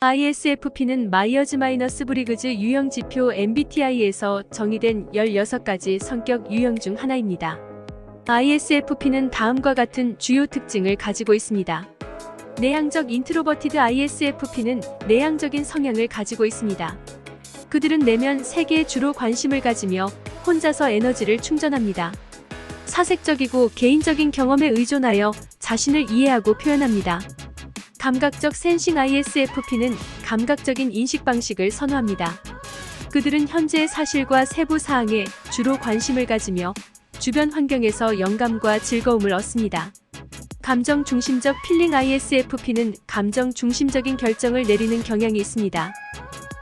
ISFP는 마이어즈 마이너스 브리그즈 유형 지표 MBTI에서 정의된 16가지 성격 유형 중 하나입니다. ISFP는 다음과 같은 주요 특징을 가지고 있습니다. 내향적 인트로버티드 ISFP는 내향적인 성향을 가지고 있습니다. 그들은 내면 세계에 주로 관심을 가지며 혼자서 에너지를 충전합니다. 사색적이고 개인적인 경험에 의존하여 자신을 이해하고 표현합니다. 감각적 센싱 ISFP는 감각적인 인식 방식을 선호합니다. 그들은 현재의 사실과 세부 사항에 주로 관심을 가지며 주변 환경에서 영감과 즐거움을 얻습니다. 감정 중심적 필링 ISFP는 감정 중심적인 결정을 내리는 경향이 있습니다.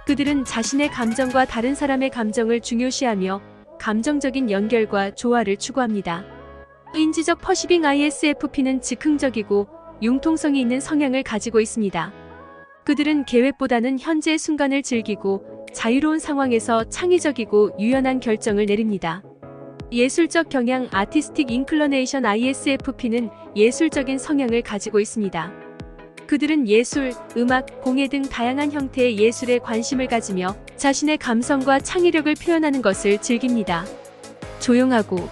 그들은 자신의 감정과 다른 사람의 감정을 중요시하며 감정적인 연결과 조화를 추구합니다. 인지적 퍼시빙 ISFP는 즉흥적이고 융통성이 있는 성향을 가지고 있습니다. 그들은 계획보다는 현재 순간을 즐기고 자유로운 상황에서 창의적이고 유연한 결정을 내립니다. 예술적 경향 아티스틱 인클러네이션 ISFP는 예술적인 성향을 가지고 있습니다. 그들은 예술, 음악, 공예 등 다양한 형태의 예술에 관심을 가지며 자신의 감성과 창의력을 표현하는 것을 즐깁니다. 조용하고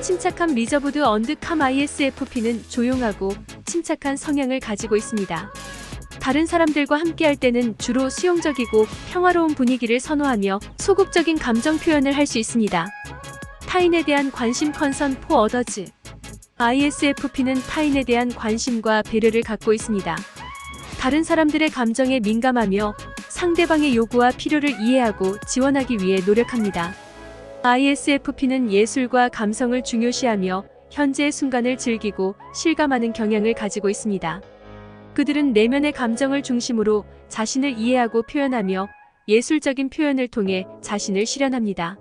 침착한 리저브드 언드 캄 ISFP는 조용하고 침착한 성향을 가지고 있습니다. 다른 사람들과 함께할 때는 주로 수용적이고 평화로운 분위기를 선호하며 소극적인 감정 표현을 할 수 있습니다. 타인에 대한 관심 컨선 포 어더즈 ISFP는 타인에 대한 관심과 배려를 갖고 있습니다. 다른 사람들의 감정에 민감하며 상대방의 요구와 필요를 이해하고 지원하기 위해 노력합니다. ISFP는 예술과 감성을 중요시하며 현재의 순간을 즐기고 실감하는 경향을 가지고 있습니다. 그들은 내면의 감정을 중심으로 자신을 이해하고 표현하며 예술적인 표현을 통해 자신을 실현합니다.